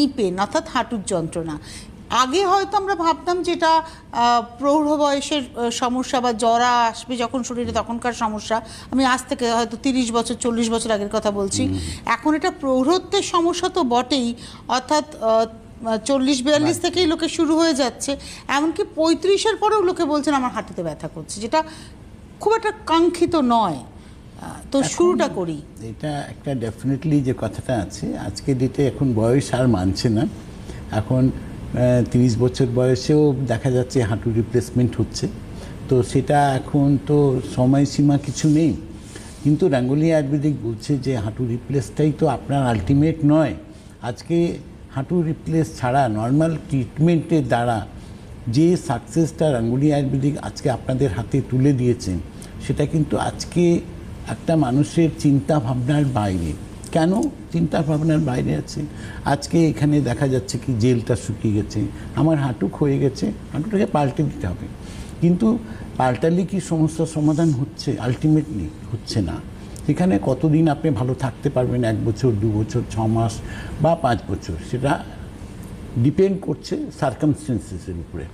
নি পেন অর্থাৎ হাঁটুর যন্ত্রণা। আগে হয়তো আমরা ভাবতাম যেটা প্রৌঢ় বয়সের সমস্যা বা জ্বরা আসবে যখন শরীরে তখনকার সমস্যা। আমি আজ থেকে হয়তো তিরিশ বছর চল্লিশ বছর আগের কথা বলছি। এখন এটা প্রৌঢ়ত্বের সমস্যা তো বটেই অর্থাৎ চল্লিশ বিয়াল্লিশ থেকেই লোকে শুরু হয়ে যাচ্ছে। এমনকি পঁয়ত্রিশের পরেও লোকে বলছেন আমার হাঁটুতে ব্যথা করছে যেটা খুব একটা কাঙ্ক্ষিত নয়। তো শুরুটা করি। এটা একটা ডেফিনেটলি যে কথাটা আছে আজকে ডেটে এখন বয়স আর মানছে না। এখন তিরিশ বছর বয়সেও দেখা যাচ্ছে হাঁটু রিপ্লেসমেন্ট হচ্ছে। তো সেটা এখন তো সময়সীমা কিছু নেই। কিন্তু রাঙ্গুলি আয়ুর্বেদিক বলছে যে হাঁটু রিপ্লেসটাই তো আপনার আলটিমেট নয়। আজকে হাঁটু রিপ্লেস ছাড়া নর্মাল ট্রিটমেন্টের দ্বারা যে সাকসেসটা রাঙ্গুলি আয়ুর্বেদিক আজকে আপনাদের হাতে তুলে দিয়েছেন সেটা কিন্তু আজকে একটা মানুষের চিন্তা ভাবনার বাইরে। কেন? চিন্তা ভাবনার বাইরে আছে। আজকে এখানে দেখা যাচ্ছে কি জেলটা শুকিয়ে গেছে। আমার হাঁটু ক্ষয়ে গেছে, হাঁটুটাকে পাল্টে দিতে হবে। কিন্তু পাল্টালে কি সমস্যার সমাধান হচ্ছে? আলটিমেটলি হচ্ছে না। সেখানে কতদিন আপনি ভালো থাকতে পারবেন? এক বছর, দু বছর, ছ মাস বা পাঁচ বছর? সেটা ডিপেন্ড করছে সার্কামস্টেন্সেসের উপরে।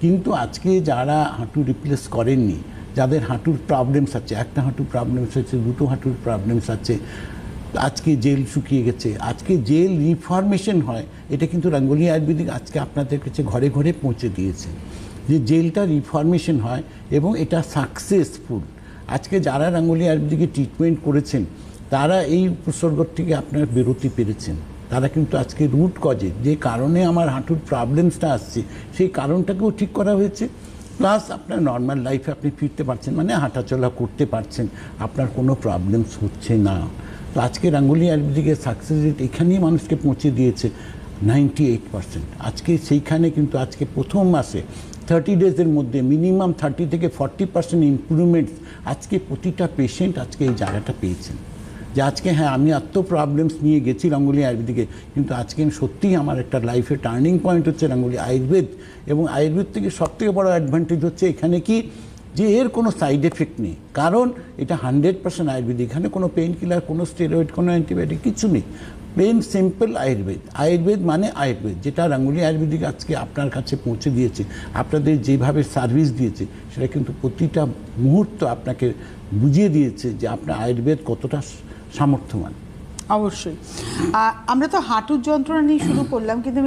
কিন্তু আজকে যারা হাঁটু রিপ্লেস করেননি যাদের হাঁটুর প্রবলেমস আছে, একটা হাঁটুর প্রবলেমস আছে দুটো হাঁটুর প্রবলেমস আছে, আজকে জেল শুকিয়ে গেছে, আজকে জেল রিফরমেশন হয়, এটা কিন্তু রঙ্গোলি আয়ুর্বেদিক আজকে আপনাদের কাছে ঘরে ঘরে পৌঁছে দিয়েছে। যে জেলটা রিফরমেশন হয় এবং এটা সাকসেসফুল আজকে যারা রঙ্গোলি আয়ুর্বেদিকে ট্রিটমেন্ট করেছেন, তারা এই উপসর্গ থেকে আপনার বেরোতে পেরেছেন। তারা কিন্তু আজকে রুট কজে যে কারণে আমার হাঁটুর প্রবলেমসটা আসছে, সেই কারণটাকেও ঠিক করা হয়েছে। প্লাস আপনার নর্মাল লাইফে আপনি ফিরতে পারছেন মানে হাঁটাচলা করতে পারছেন, আপনার কোনো প্রবলেমস হচ্ছে না। তো আজকে রাঙ্গুলি আয়ুর্বেদিকের সাকসেস রেট এখানেই মানুষকে পৌঁছে দিয়েছে নাইনটি এইট পার্সেন্ট আজকে সেইখানে কিন্তু আজকে প্রথম মাসে থার্টি ডেজের মধ্যে মিনিমাম থার্টি থেকে ফর্টি পার্সেন্ট ইমপ্রুভমেন্টস আজকে প্রতিটা পেশেন্ট আজকে এই জায়গাটা পেয়েছেন। যে আজকে হ্যাঁ আমি এত প্রবলেমস নিয়ে গেছি রঙ্গোলি আয়ুর্বেদিকে, কিন্তু আজকে আমি সত্যিই আমার একটা লাইফে টার্নিং পয়েন্ট হচ্ছে রঙ্গলি আয়ুর্বেদ। এবং আয়ুর্বেদ থেকে সবথেকে বড়ো অ্যাডভান্টেজ হচ্ছে এখানে কি? যে এর কোনো সাইড এফেক্ট নেই। কারণ এটা হান্ড্রেড পার্সেন্ট আয়ুর্বেদিক এখানে কোনো পেন কিলার কোনো স্টেরয়েড কোনো অ্যান্টিবায়োটিক কিছু নেই। প্লেন সিম্পল আয়ুর্বেদ আয়ুর্বেদ মানে আয়ুর্বেদ যেটা রাঙ্গুলি আয়ুর্বেদিক আজকে আপনার কাছে পৌঁছে দিয়েছে, আপনাদের যেভাবে সার্ভিস দিয়েছে, সেটা কিন্তু প্রতিটা মুহূর্ত আপনাকে বুঝিয়ে দিয়েছে যে আপনার আয়ুর্বেদ কতটা সামর্থ্যবান। অবশ্যই। আমরা তো হাঁটুর যন্ত্রণা নিয়ে শুরু করলাম, কিন্তু